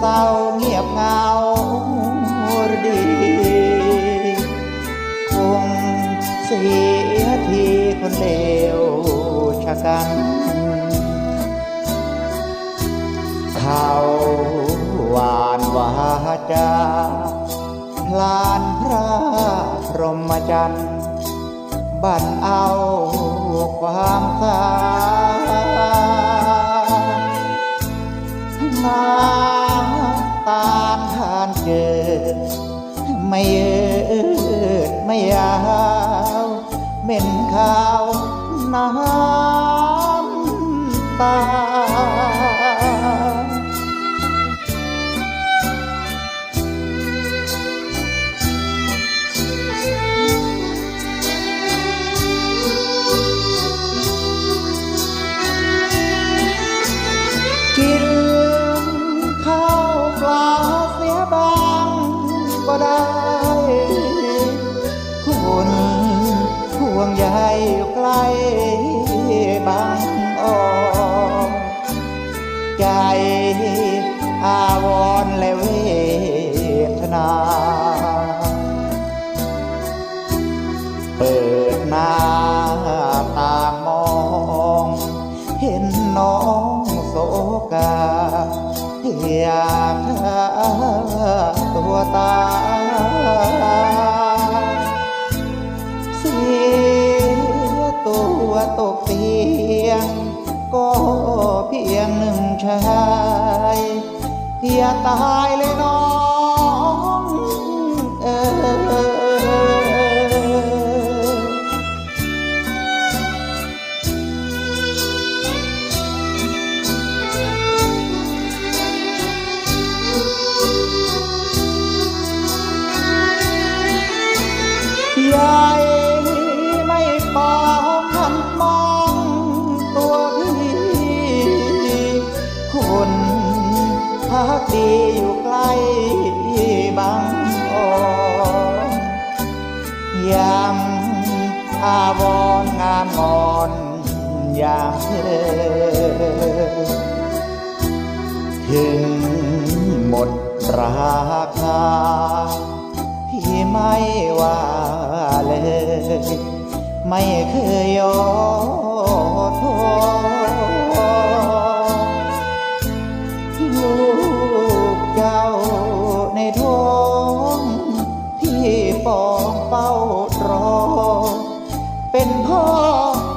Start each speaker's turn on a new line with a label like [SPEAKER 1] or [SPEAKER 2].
[SPEAKER 1] เศร้าเงียบเงาดีคงเสียทีคนเลวชะกัน เขาหวานวาจาพลานพระพรหมจันทร์บันเอาความสานา เจอ ไม่ยืดไม่ยาวเหม็นข้าวน้ำตา บางออนใจอาวรณ์และเวทนา เปิดหน้าตามองเห็นน้องโศกาอยากฆ่าตัวตาย ก็เพียงหนึ่งชายเพียตายเลยน้อง อาวรนงามงอนอย่างเธอถึงหมดราคาพี่ไม่ว่าเลย ไม่เคยย่อท้อ Oh.